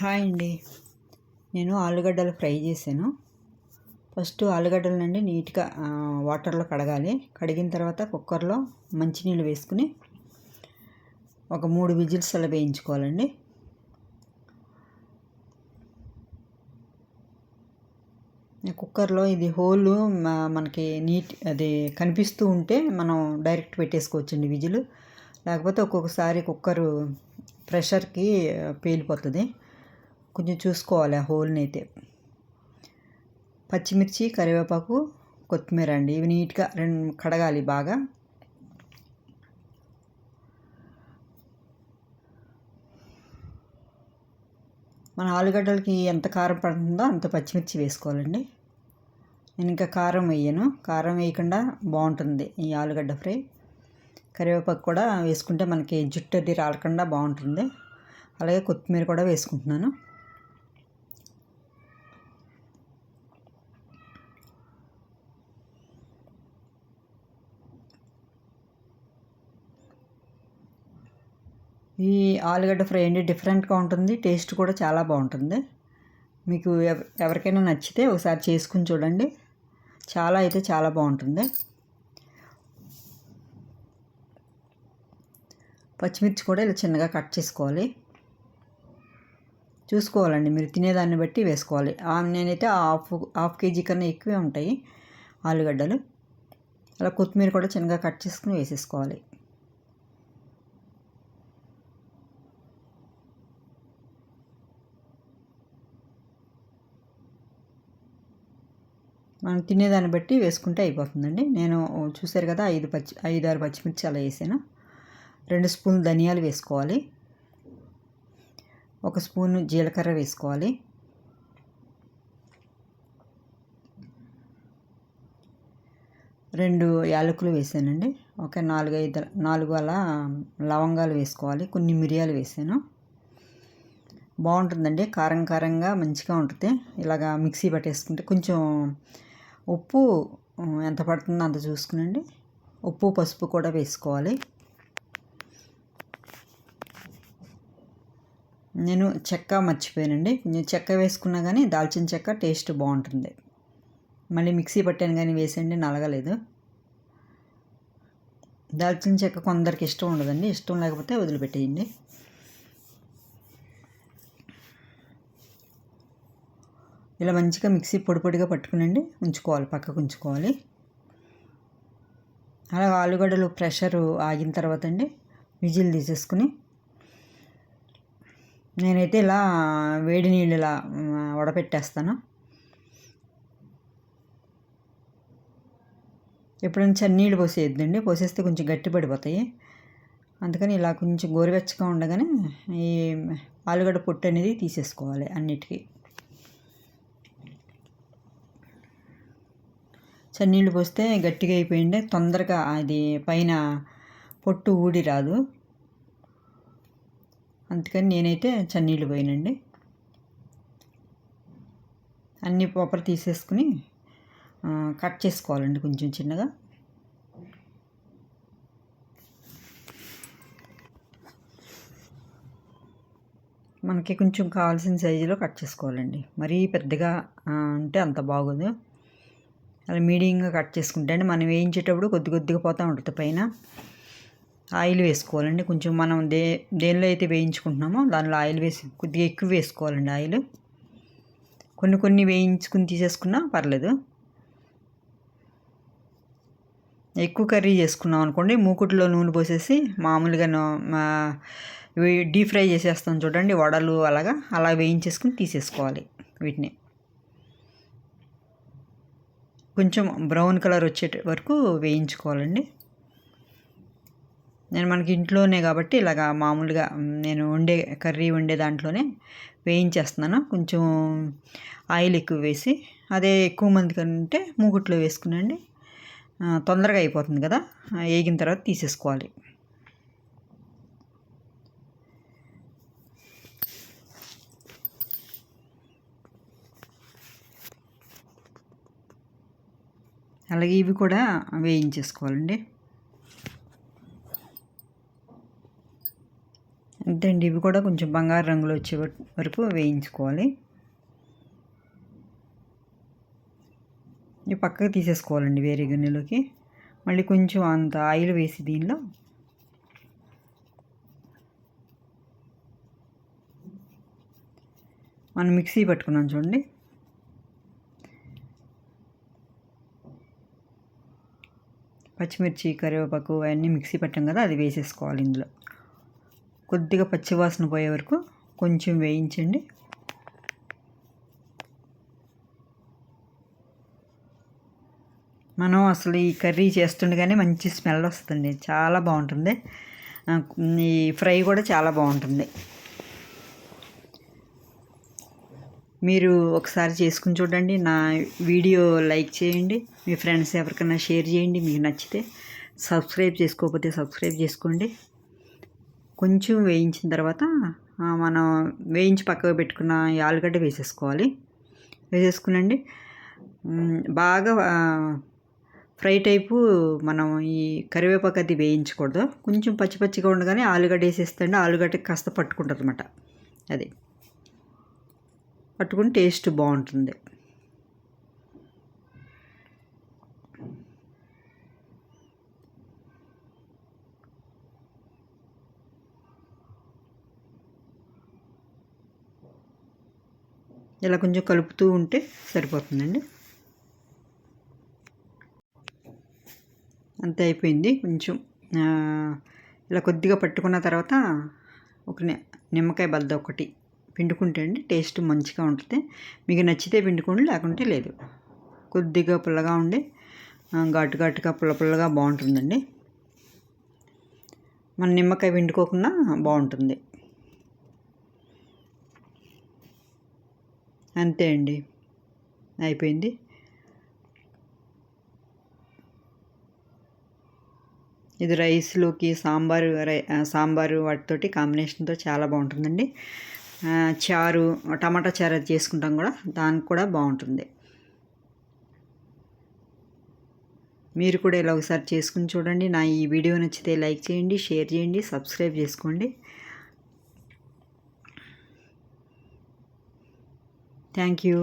Hi అండి. నేను ఆలుగడ్డలు ఫ్రై చేశాను. ఫస్ట్ ఆలుగడ్డలనండి నీట్గా వాటర్లో కడగాలి. కడిగిన తర్వాత కుక్కర్లో మంచినీళ్ళు వేసుకుని ఒక మూడు విజిల్స్ అలా వేయించుకోవాలండి. కుక్కర్లో ఇది హోల్ మనకి నీట్ అది కనిపిస్తూ ఉంటే మనం డైరెక్ట్ పెట్టేసుకోవచ్చండి విజిల్. లేకపోతే ఒక్కొక్కసారి కుక్కరు ప్రెషర్కి పేలిపోతుంది. కొంచెం చూసుకోవాలి ఆ హోల్ని అయితే పచ్చిమిర్చి కరివేపాకు కొత్తిమీర అండి. ఇవి నీట్గా రెండు కడగాలి బాగా. మన ఆలుగడ్డలకి ఎంత కారం పడుతుందో అంత పచ్చిమిర్చి వేసుకోవాలండి. నేను ఇంకా కారం వేయను. కారం వేయకుండా బాగుంటుంది ఈ ఆలుగడ్డ ఫ్రై. కరివేపాకు కూడా వేసుకుంటే మనకి జుట్టు అది రాలకుండా బాగుంటుంది. అలాగే కొత్తిమీర కూడా వేసుకుంటున్నాను. ఈ ఆలుగడ్డ ఫ్రై అండి డిఫరెంట్గా ఉంటుంది టేస్ట్ కూడా చాలా బాగుంటుంది. మీకు ఎవరికైనా నచ్చితే ఒకసారి చేసుకుని చూడండి. చాలా అయితే చాలా బాగుంటుంది. పచ్చిమిర్చి కూడా ఇలా చిన్నగా కట్ చేసుకోవాలి. చూసుకోవాలండి మీరు తినేదాన్ని బట్టి వేసుకోవాలి. నేనైతే హాఫ్ హాఫ్ కేజీ కన్నా ఎక్కువే ఉంటాయి ఆలుగడ్డలు. అలా కొత్తిమీర కూడా చిన్నగా కట్ చేసుకుని వేసేసుకోవాలి. మనం తినేదాన్ని బట్టి వేసుకుంటే అయిపోతుందండి. నేను చూసారు కదా ఐదు పచ్చి ఐదు ఆరు పచ్చిమిర్చి అలా వేసాను. రెండు స్పూన్లు ధనియాలు వేసుకోవాలి. ఒక స్పూన్ జీలకర్ర వేసుకోవాలి. రెండు యాలకులు వేసానండి. ఒక నాలుగు ఐదు నాలుగు అలా లవంగాలు వేసుకోవాలి. కొన్ని మిరియాలు వేసాను. బాగుంటుందండి. కారం కారంగా మంచిగా ఉంటుంది. ఇలాగా మిక్సీ పట్టేసుకుంటే కొంచెం ఉప్పు ఎంత పడుతుందో అంత చూసుకునండి. ఉప్పు పసుపు కూడా వేసుకోవాలి. నేను చెక్క మర్చిపోయానండి. కొంచెం చెక్క వేసుకున్నా కానీ దాల్చిన చెక్క టేస్ట్ బాగుంటుంది. మళ్ళీ మిక్సీ పట్టాను కానీ వేసండి నలగలేదు. దాల్చిన చెక్క కొందరికి ఇష్టం ఉండదండి. ఇష్టం లేకపోతే వదిలిపెట్టేయండి. ఇలా మంచిగా మిక్సీ పొడి పొడిగా పట్టుకునండి. ఉంచుకోవాలి పక్కకు ఉంచుకోవాలి. అలా ఆలుగడ్డలు ప్రెషర్ ఆగిన తర్వాత అండి విజిల్ తీసేసుకుని నేనైతే ఇలా వేడి నీళ్ళు ఇలా వడపెట్టేస్తాను. ఎప్పుడైనా చన్నీళ్ళు పోసేయద్దండి. పోసేస్తే కొంచెం గట్టి పడిపోతాయి. అందుకని ఇలా కొంచెం గోరువెచ్చగా ఉండగానే ఈ ఆలుగడ్డ పొట్టు అనేది తీసేసుకోవాలి అన్నిటికీ. చన్నీళ్ళు పోస్తే గట్టిగా అయిపోయిండే. తొందరగా అది పైన పొట్టు ఊడి రాదు. అందుకని నేనైతే చన్నీళ్ళు పోయినండి. అన్ని పోపర్ తీసేసుకుని కట్ చేసుకోవాలండి కొంచెం చిన్నగా. మనకి కొంచెం కావాల్సిన సైజులో కట్ చేసుకోవాలండి. మరీ పెద్దగా అంటే అంత బాగోదు. అలా మీడియంగా కట్ చేసుకుంటే అండి మనం వేయించేటప్పుడు కొద్ది కొద్దిగా పోతూ ఉంటుంది పైన. ఆయిల్ వేసుకోవాలండి. కొంచెం మనం దే దేనిలో అయితే వేయించుకుంటున్నామో దానిలో ఆయిల్ వేసి కొద్దిగా ఎక్కువ వేసుకోవాలండి ఆయిల్. కొన్ని కొన్ని వేయించుకుని తీసేసుకున్నా పర్లేదు. ఎక్కువ కర్రీ చేసుకున్నాం అనుకోండి మూకుట్లో నూనె పోసేసి మామూలుగా డీప్ ఫ్రై చేసేస్తాం చూడండి వడలు అలాగా. అలా వేయించేసుకుని తీసేసుకోవాలి వీటిని. కొంచెం బ్రౌన్ కలర్ వచ్చే వరకు వేయించుకోవాలండి. నేను మనకి ఇంట్లోనే కాబట్టి ఇలాగా మామూలుగా నేను వండే కర్రీ వండే దాంట్లోనే వేయించేస్తున్నాను. కొంచెం ఆయిల్ ఎక్కువ వేసి అదే ఎక్కువ మంది కంటే మూగుట్లో వేసుకునండి. తొందరగా అయిపోతుంది కదా. వేగిన తర్వాత తీసేసుకోవాలి. అలాగే ఇవి కూడా వేయించేసుకోవాలండి. అంతే అండి ఇవి కూడా కొంచెం బంగారు రంగులో వచ్చే వరకు వేయించుకోవాలి. ఇవి పక్కకు తీసేసుకోవాలండి వేరే గిన్నెలోకి. మళ్ళీ కొంచెం అంత ఆయిల్ వేసి దీనిలో మనం మిక్సీ పట్టుకున్నాం చూడండి. పచ్చిమిర్చి కరివేపాకు అవన్నీ మిక్సీ పెట్టాం కదా అది వేసేసుకోవాలి ఇందులో. కొద్దిగా పచ్చివాసన పోయే వరకు కొంచెం వేయించండి. మనం అసలు ఈ కర్రీ చేస్తుండగానే మంచి స్మెల్ వస్తుంది. చాలా బాగుంటుంది. ఈ ఫ్రై కూడా చాలా బాగుంటుంది. మీరు ఒకసారి చేసుకుని చూడండి. నా వీడియో లైక్ చేయండి. మీ ఫ్రెండ్స్ ఎవరికైనా షేర్ చేయండి. మీకు నచ్చితే సబ్స్క్రైబ్ చేసుకోకపోతే సబ్స్క్రైబ్ చేసుకోండి. కొంచెం వేయించిన తర్వాత మనం వేయించి పక్కకు పెట్టుకున్న ఆలుగడ్డ వేసేసుకోవాలి. వేసేసుకునండి. బాగా ఫ్రై టైపు మనం ఈ కరివేపాకు అది వేయించకూడదు. కొంచెం పచ్చి పచ్చిగా ఉండగానే ఆలుగడ్డ వేసేస్తే ఆలుగడ్డకి కాస్త పట్టుకుంటుంది అనమాట అది. పట్టుకుని టేస్ట్ బాగుంటుంది. ఇలా కొంచెం కలుపుతూ ఉంటే సరిపోతుందండి. అంతే అయిపోయింది. కొంచెం ఇలా కొద్దిగా పట్టుకున్న తర్వాత ఒక నిమ్మకాయ బద్ద ఒకటి. పిండుకుంటే అండి టేస్ట్ మంచిగా ఉంటుంది. మీకు నచ్చితే పిండుకోండి లేకుంటే లేదు. కొద్దిగా పుల్లగా ఉండి ఘాటు ఘాటుగా పుల్ల పుల్లగా బాగుంటుందండి. మన నిమ్మకాయ పిండుకోకుండా బాగుంటుంది. అంతే అండి. అయిపోయింది. ఇది రైస్లోకి సాంబారు రై సాంబారు వాటితోటి కాంబినేషన్తో చాలా బాగుంటుందండి. చారు టమాటా చారు అది చేసుకుంటాం కూడా. దానికి కూడా బాగుంటుంది. మీరు కూడా ఇలా ఒకసారి చేసుకుని చూడండి. నా ఈ వీడియో నచ్చితే లైక్ చేయండి షేర్ చేయండి సబ్స్క్రైబ్ చేసుకోండి. Thank you.